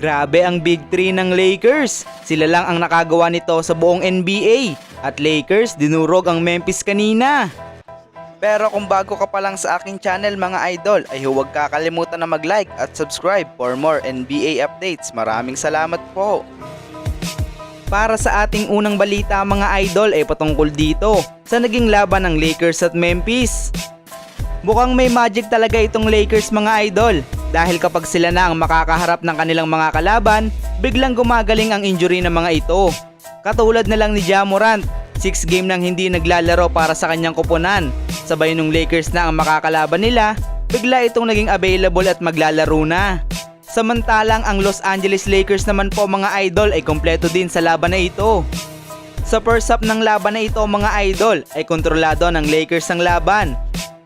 Grabe ang big three ng Lakers. Sila lang ang nakagawa nito sa buong NBA. At Lakers, dinurog ang Memphis kanina. Pero kung bago ka pa lang sa aking channel mga idol, ay huwag kakalimutan na mag-like at subscribe for more NBA updates. Maraming salamat po. Para sa ating unang balita mga idol ay patungkol dito sa naging laban ng Lakers at Memphis. Mukhang may magic talaga itong Lakers mga idol dahil kapag sila na ang makakaharap ng kanilang mga kalaban, biglang gumagaling ang injury ng mga ito. Katulad na lang ni Ja Morant, 6 game nang hindi naglalaro para sa kanyang kupunan. Sabay nung Lakers na ang makakalaban nila, bigla itong naging available at maglalaro na. Samantalang ang Los Angeles Lakers naman po mga idol ay kompleto din sa laban na ito. Sa first half ng laban na ito mga idol ay kontrolado ng Lakers ang laban.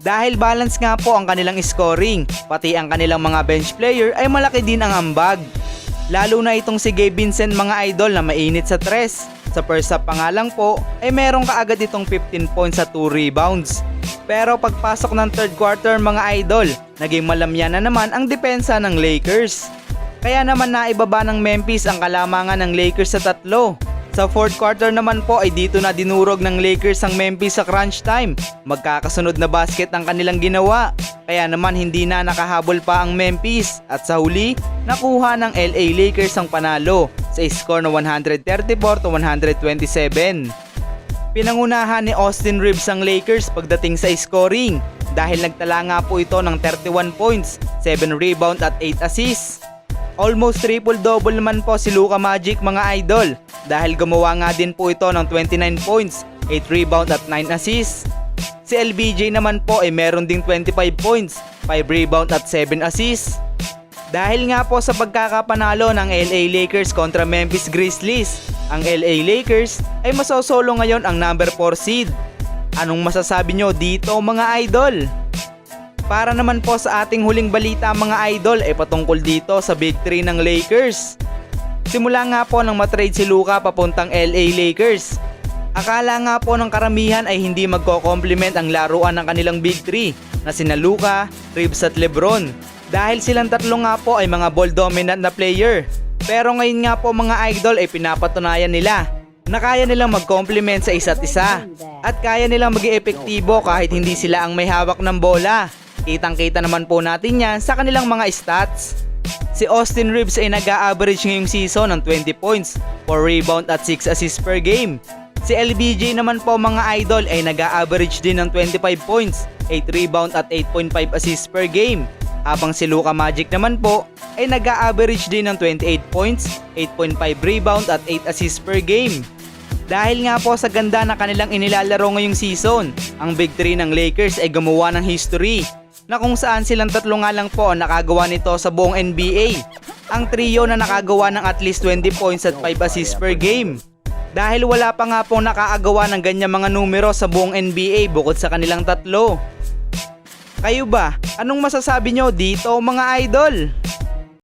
Dahil balance nga po ang kanilang scoring, pati ang kanilang mga bench player ay malaki din ang ambag. Lalo na itong si Gabe Vincent mga idol na mainit sa tres. Sa first half pa nga lang po ay meron kaagad itong 15 points sa 2 rebounds. Pero pagpasok ng third quarter mga idol, naging malamya na naman ang depensa ng Lakers. Kaya naman naibaba ng Memphis ang kalamangan ng Lakers sa tatlo. Sa fourth quarter naman po ay dito na dinurog ng Lakers ang Memphis sa crunch time. Magkakasunod na basket ang kanilang ginawa. Kaya naman hindi na nakahabol pa ang Memphis at sa huli, nakuha ng LA Lakers ang panalo sa score na 134 to 127. Pinangunahan ni Austin Reeves ang Lakers pagdating sa scoring dahil nagtala nga po ito ng 31 points, 7 rebound at 8 assists. Almost triple-double naman po si Luka Magic mga idol dahil gumawa nga din po ito ng 29 points, 8 rebound at 9 assists. Si LBJ naman po ay meron ding 25 points, 5 rebound at 7 assists. Dahil nga po sa pagkakapanalo ng LA Lakers kontra Memphis Grizzlies, ang LA Lakers ay masosolo ngayon ang number 4 seed. Anong masasabi nyo dito mga idol? Para naman po sa ating huling balita mga idol ay patungkol dito sa Big 3 ng Lakers. Simula nga po nang matrade si Luka papuntang LA Lakers. Akala nga po ng karamihan ay hindi magko-complement ang laruan ng kanilang Big 3 na sina Luka, Reeves at Lebron. Dahil silang tatlo nga po ay mga ball dominant na player. Pero ngayon nga po mga idol ay pinapatunayan nila na kaya nilang mag-complement sa isa't isa at kaya nilang maging epektibo kahit hindi sila ang may hawak ng bola. Kitang kita naman po natin yan sa kanilang mga stats. Si Austin Reeves ay nag-a-average ngayong season ng 20 points, 4 rebound at 6 assists per game. Si LBJ naman po mga idol ay nag-a-average din ng 25 points, 8 rebound at 8.5 assists per game. Habang si Luka Magic naman po ay nag-a-average din ng 28 points, 8.5 rebound at 8 assists per game. Dahil nga po sa ganda na kanilang inilalaro ngayong season, ang Big 3 ng Lakers ay gumawa ng history na kung saan silang tatlo nga lang po nakagawa nito sa buong NBA. Ang trio na nakagawa ng at least 20 points at 5 assists per game. Dahil wala pa nga pong nakaagawa ng ganyang mga numero sa buong NBA bukod sa kanilang tatlo. Kayo ba? Anong masasabi nyo dito mga idol?